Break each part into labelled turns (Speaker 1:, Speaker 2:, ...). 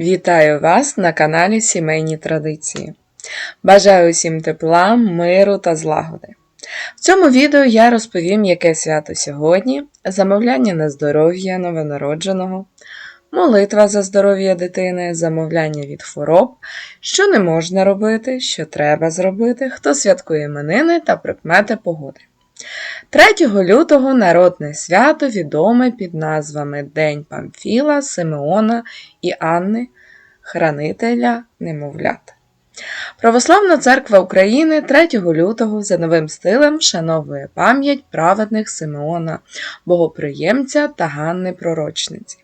Speaker 1: Вітаю вас на каналі Сімейні Традиції. Бажаю усім тепла, миру та злагоди. В цьому відео я розповім, яке свято сьогодні, замовляння на здоров'я новонародженого, молитва за здоров'я дитини, замовляння від хвороб, що не можна робити, що треба зробити, хто святкує іменини та прикмети погоди. 3 лютого народне свято відоме під назвами День Памфіла, Симеона і Анни, хранителя немовлят. Православна церква України 3 лютого за новим стилем вшановує пам'ять праведних Симеона, богоприємця та Ганни Пророчниці,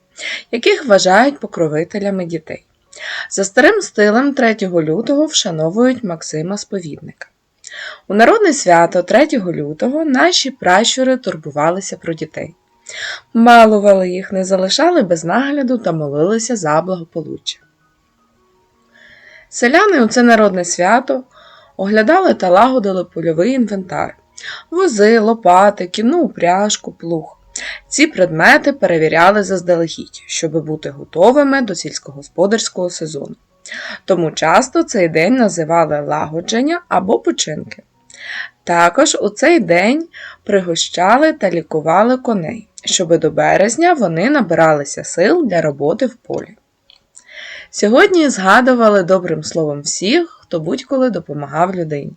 Speaker 1: яких вважають покровителями дітей. За старим стилем 3 лютого вшановують Максима Сповідника. У народне свято 3 лютого наші пращури турбувалися про дітей. Балували їх, не залишали без нагляду та молилися за благополуччя. Селяни у це народне свято оглядали та лагодили польовий інвентар, вози, лопати, кінну упряжку, плуг. Ці предмети перевіряли заздалегідь, щоб бути готовими до сільськогосподарського сезону. Тому часто цей день називали лагодження або починки. Також у цей день пригощали та лікували коней, щоб до березня вони набиралися сил для роботи в полі. Сьогодні згадували добрим словом всіх, хто будь-коли допомагав людині,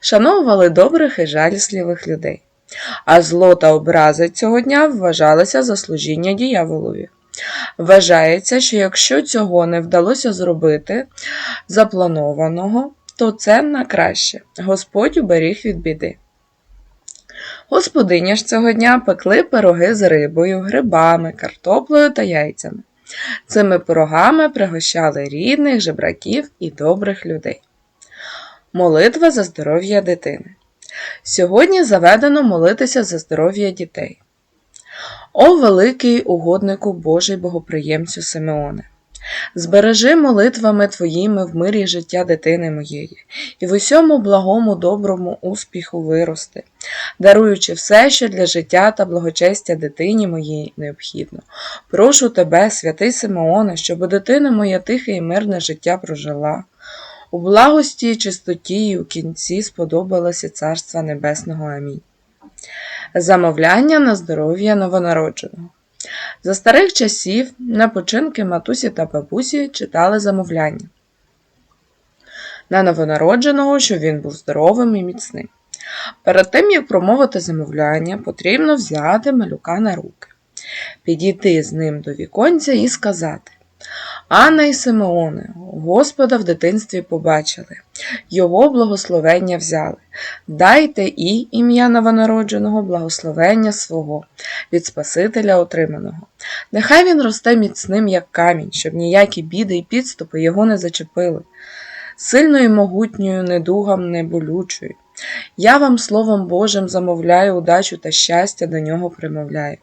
Speaker 1: шановували добрих і жалісливих людей, а зло та образи цього дня вважалися за служіння діяволові. Вважається, що якщо цього не вдалося зробити запланованого, то це на краще Господь уберіг від біди. Господиня ж цього дня пекли пироги з рибою, грибами, картоплею та яйцями. Цими пирогами пригощали рідних, жебраків і добрих людей. Молитва за здоров'я дитини. Сьогодні заведено молитися за здоров'я дітей. О великий угоднику Божий богоприємцю Симеоне! Збережи молитвами твоїми в мирі життя дитини моєї, і в усьому благому, доброму успіху вирости, даруючи все, що для життя та благочестя дитині моїй необхідно. Прошу тебе, святий Симеоне, щоб дитина моя тихе і мирне життя прожила. У благості і чистоті і у кінці сподобалося Царства Небесного. Амінь. Замовляння на здоров'я новонародженого. За старих часів на починки матусі та бабусі читали замовляння. На новонародженого, щоб він був здоровим і міцним. Перед тим, як промовити замовляння, потрібно взяти малюка на руки, підійти з ним до віконця і сказати Анна і Симеоне, Господа в дитинстві побачили, Його благословення взяли. Дайте і ім'я новонародженого благословення свого, від Спасителя отриманого. Нехай він росте міцним, як камінь, щоб ніякі біди і підступи його не зачепили, сильною могутньою недугам не болючою. Я вам Словом Божим замовляю удачу та щастя до нього примовляю.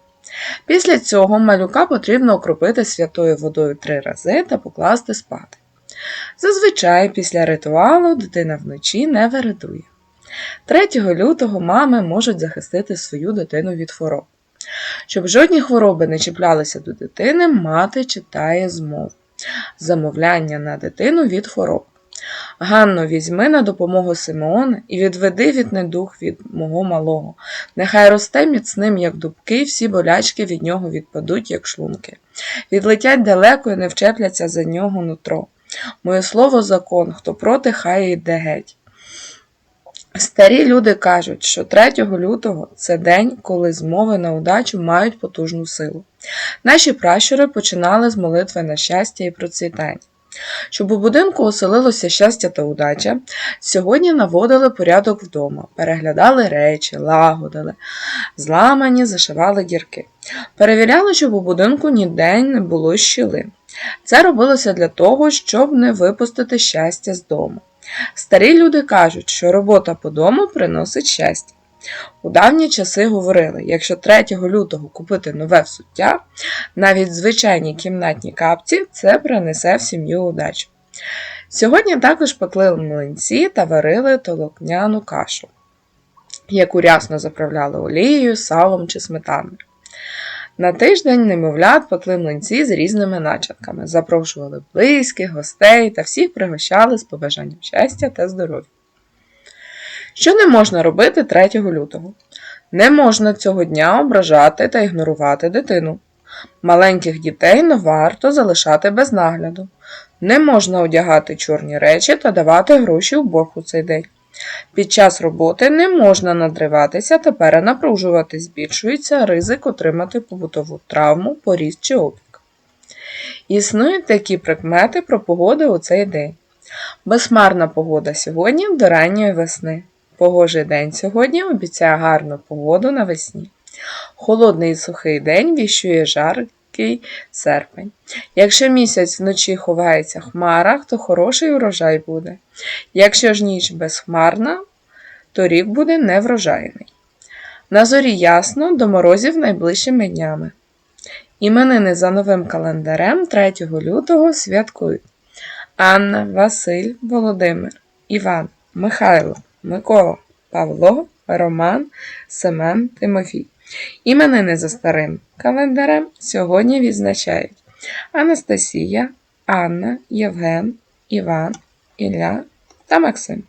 Speaker 1: Після цього малюка потрібно окропити святою водою три рази та покласти спати. Зазвичай після ритуалу дитина вночі не вередує. 3 лютого мами можуть захистити свою дитину від хвороб. Щоб жодні хвороби не чіплялися до дитини, мати читає змов. Замовляння на дитину від хвороб. Ганно, візьми на допомогу Симеона і відведи від недух від мого малого. Нехай росте міцним, як дубки, всі болячки від нього відпадуть, як шлунки. Відлетять далеко і не вчепляться за нього нутро. Моє слово закон, хто проти, хай йде геть. Старі люди кажуть, що 3 лютого це день, коли змови на удачу мають потужну силу. Наші пращури починали з молитви на щастя і процвітання. Щоб у будинку оселилося щастя та удача, сьогодні наводили порядок вдома, переглядали речі, лагодили, зламані, зашивали дірки. Перевіряли, щоб у будинку ніде не було щіли. Це робилося для того, щоб не випустити щастя з дому. Старі люди кажуть, що робота по дому приносить щастя. У давні часи говорили, якщо 3 лютого купити нове взуття, навіть звичайні кімнатні капці, це принесе в сім'ю удачу. Сьогодні також пекли млинці та варили толокняну кашу, яку рясно заправляли олією, салом чи сметаною. На тиждень немовлят пекли млинці з різними начинками, запрошували близьких, гостей та всіх пригощали з побажанням щастя та здоров'я. Що не можна робити 3 лютого? Не можна цього дня ображати та ігнорувати дитину. Маленьких дітей не варто залишати без нагляду. Не можна одягати чорні речі та давати гроші у борг у цей день. Під час роботи не можна надриватися та перенапружувати, збільшується ризик отримати побутову травму, поріз чи опік. Існують такі прикмети про погоду у цей день. Безхмарна погода сьогодні до ранньої весни. Погожий день сьогодні обіцяє гарну погоду навесні. Холодний і сухий день віщує жаркий серпень. Якщо місяць вночі ховається в хмарах, то хороший урожай буде. Якщо ж ніч безхмарна, то рік буде неврожайний. На зорі ясно до морозів найближчими днями. Іменини за новим календарем 3 лютого святкують Анна, Василь, Володимир, Іван, Михайло, Микола, Павло, Роман, Семен, Тимофій. Іменини за старим календарем сьогодні відзначають Анастасія, Анна, Євген, Іван, Ілля та Максим.